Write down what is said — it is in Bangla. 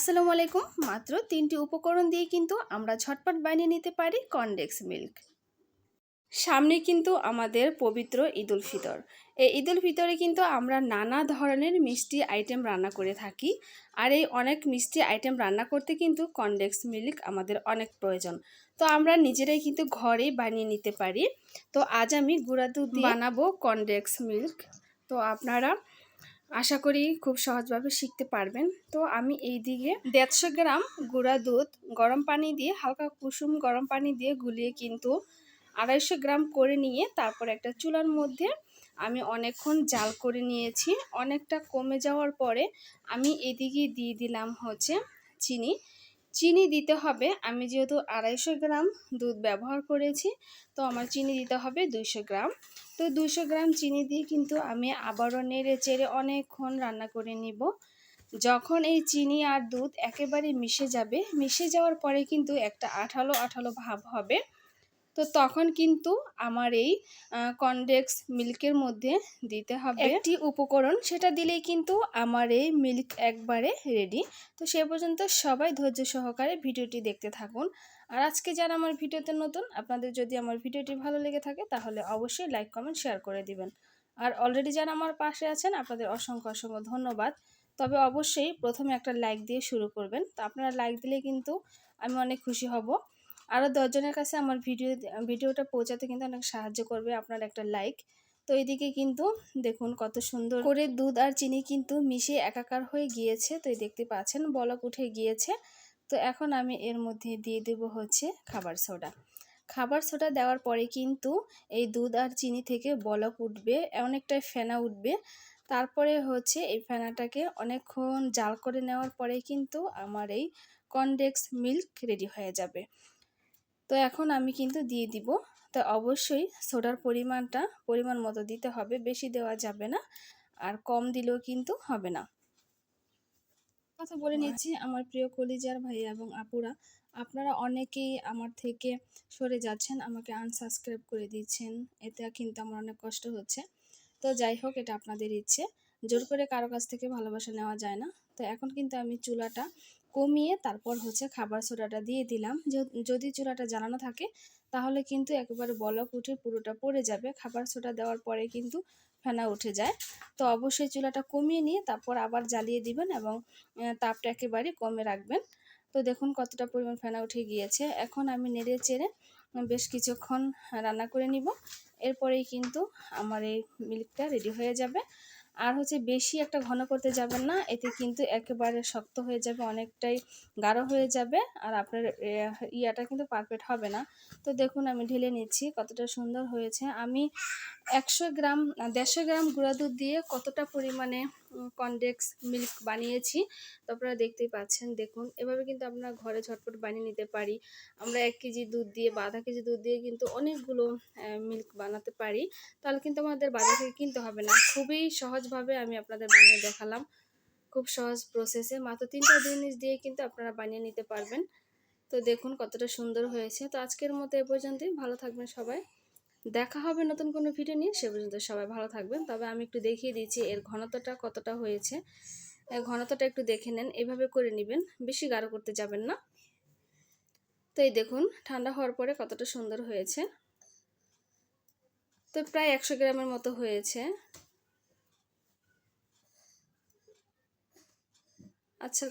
আসসালামু আলাইকুম। মাত্র তিনটি উপকরণ দিয়ে কিন্তু আমরা ঝটপট বানিয়ে নিতে পারি কনডেক্স মিল্ক। সামনে কিন্তু আমাদের পবিত্র ঈদুল ফিতর। এই ঈদুল ফিতরে কিন্তু আমরা নানা ধরনের মিষ্টি আইটেম রান্না করে থাকি আর এই অনেক মিষ্টি আইটেম রান্না করতে কিন্তু কনডেক্স মিল্ক আমাদের অনেক প্রয়োজন। তো আমরা নিজেরাই কিন্তু ঘরে বানিয়ে নিতে পারি। তো আজ আমি গুঁড়া দুধ বানাবো কনডেক্স মিল্ক। তো আপনারা আশা করি খুব সহজভাবে শিখতে পারবেন। তো আমি এই দিকে দেড়শো গ্রাম গুঁড়া দুধ, গরম পানি দিয়ে হালকা কুসুম গরম পানি দিয়ে গুলিয়ে কিন্তু আড়াইশো গ্রাম করে নিয়ে তারপর একটা চুলার মধ্যে আমি অনেকক্ষণ জাল করে নিয়েছি। অনেকটা কমে যাওয়ার পরে আমি এদিকে দিয়ে দিলাম হচ্ছে চিনি। চিনি দিতে হবে। আমি যেহেতু আড়াইশো গ্রাম দুধ ব্যবহার করেছি, তো আমার চিনি দিতে হবে দুইশো গ্রাম। তো দুইশো গ্রাম চিনি দিয়ে কিন্তু আমি আবারও নেড়ে চেড়ে অনেকক্ষণ রান্না করে নিব। যখন এই চিনি আর দুধ একেবারে মিশে যাবে, মিশে যাওয়ার পরে কিন্তু একটা আঠালো আঠালো ভাব হবে। তো তখন কিন্তু আমার এই কনডেক্স মিল্কের মধ্যে দিতে হবে। একটি উপকরণ, সেটা দিলেই কিন্তু আমার এই মিল্ক একবারে রেডি। তো সে পর্যন্ত সবাই ধৈর্য সহকারে ভিডিওটি দেখতে থাকুন। আর আজকে যারা আমার ভিডিওতে নতুন, আপনাদের যদি আমার ভিডিওটি ভালো লেগে থাকে, তাহলে অবশ্যই লাইক, কমেন্ট, শেয়ার করে দিবেন। আর অলরেডি যারা আমার পাশে আছেন, আপনাদের অসংখ্য অসংখ্য ধন্যবাদ। তবে অবশ্যই প্রথমে একটা লাইক দিয়ে শুরু করবেন। তো আপনারা লাইক দিলে কিন্তু আমি অনেক খুশি হব। আরও দশজনের কাছে আমার ভিডিও, ভিডিওটা পৌঁছাতে কিন্তু অনেক সাহায্য করবে আপনার একটা লাইক তো এদিকে কিন্তু দেখুন কত সুন্দর করে দুধ আর চিনি কিন্তু মিশে একাকার হয়ে গিয়েছে। তো এই দেখতে পাচ্ছেন বলক উঠে গিয়েছে। তো এখন আমি এর মধ্যে দিয়ে দেব হচ্ছে খাবার সোডা। খাবার সোডা দেওয়ার পরে কিন্তু এই দুধ আর চিনি থেকে বলক উঠবে, অনেকটাই ফেনা উঠবে। তারপরে হচ্ছে এই ফেনাটাকে অনেকক্ষণ জাল করে নেওয়ার পরে কিন্তু আমার এই কনডেক্স মিল্ক রেডি হয়ে যাবে। তো এখন আমি কিন্তু দিয়ে দিব। তো অবশ্যই সোডার পরিমাণটা পরিমাণ মতো দিতে হবে বেশি দেওয়া যাবে না আর কম দিলেও কিন্তু হবে না। কথা বলে নিচ্ছি আমার প্রিয় কলিজার ভাই এবং আপুরা। আপনারা অনেকেই আমার থেকে সরে যাচ্ছেন আমাকে আনসাবস্ক্রাইব করে দিচ্ছেন। এতে কিন্তু আমার অনেক কষ্ট হচ্ছে। তো যাই হোক এটা আপনাদের ইচ্ছে। জোর করে কারও কাছ থেকে ভালোবাসা নেওয়া যায় না। তো এখন কিন্তু আমি চুলাটা কমিয়ে তারপর হচ্ছে খাবার সোডাটা দিয়ে দিলাম। যদি চুলাটা জ্বালানো থাকে, তাহলে কিন্তু একেবারে বলক উঠে পুরোটা পড়ে যাবে। খাবার সোডা দেওয়ার পরে কিন্তু ফেনা উঠে যায়। তো অবশ্যই চুলাটা কমিয়ে নিয়ে তারপর আবার জ্বালিয়ে দিবেন এবং তাপটা একেবারে কমে রাখবেন। তো দেখুন কতটা পরিমাণ ফেনা উঠে গিয়েছে। এখন আমি নেড়ে চেড়ে বেশ কিছুক্ষণ রান্না করে নিব। এরপরেই কিন্তু আমার এই মিল্কটা রেডি হয়ে যাবে। আর হচ্ছে বেশি একটা ঘন করতে যাবেন না, এতে কিন্তু একেবারে শক্ত হয়ে যাবে, অনেকটাই গাঢ় হয়ে যাবে আর আপনার ইয়াটা কিন্তু পারফেক্ট হবে না। তো দেখুন আমি ঢেলে নিচ্ছি কতটা সুন্দর হয়েছে। আমি একশো গ্রাম, দেড়শো গ্রাম গুঁড়া দুধ দিয়ে কতটা পরিমাণে কনডেক্স মিল্ক বানিয়েছি। তো আপনারা দেখতেই পাচ্ছেন, দেখুন। এভাবে কিন্তু আপনারা ঘরে ঝটপট বানিয়ে নিতে পারি। আমরা এক কেজি দুধ দিয়ে বা আধা কেজি দুধ দিয়ে কিন্তু অনেকগুলো মিল্ক বানাতে পারি। তাহলে কিন্তু আমাদের বাজার থেকে কিনতে হবে না। খুবই সহজভাবে আমি আপনাদের বানিয়ে দেখালাম। খুব সহজ প্রসেসে মাত্র তিনটা জিনিস দিয়ে কিন্তু আপনারা বানিয়ে নিতে পারবেন। তো দেখুন কতটা সুন্দর হয়েছে। তো আজকের মতো এ পর্যন্তই। ভালো থাকবেন সবাই। দেখা হবে নতুন কোনো ভিডিও নিয়ে, সে পর্যন্ত সবাই ভালো থাকবেন। তবে আমি একটু দেখিয়ে দিচ্ছি এর ঘনত্বটা কতটা হয়েছে। ঘনত্বটা একটু দেখে নেন, এভাবে করে নেবেন, বেশি গাঢ় করতে যাবেন না। তো এই দেখুন, ঠান্ডা হওয়ার পরে কতটা সুন্দর হয়েছে। তো প্রায় একশো গ্রামের মতো হয়েছে। আচ্ছা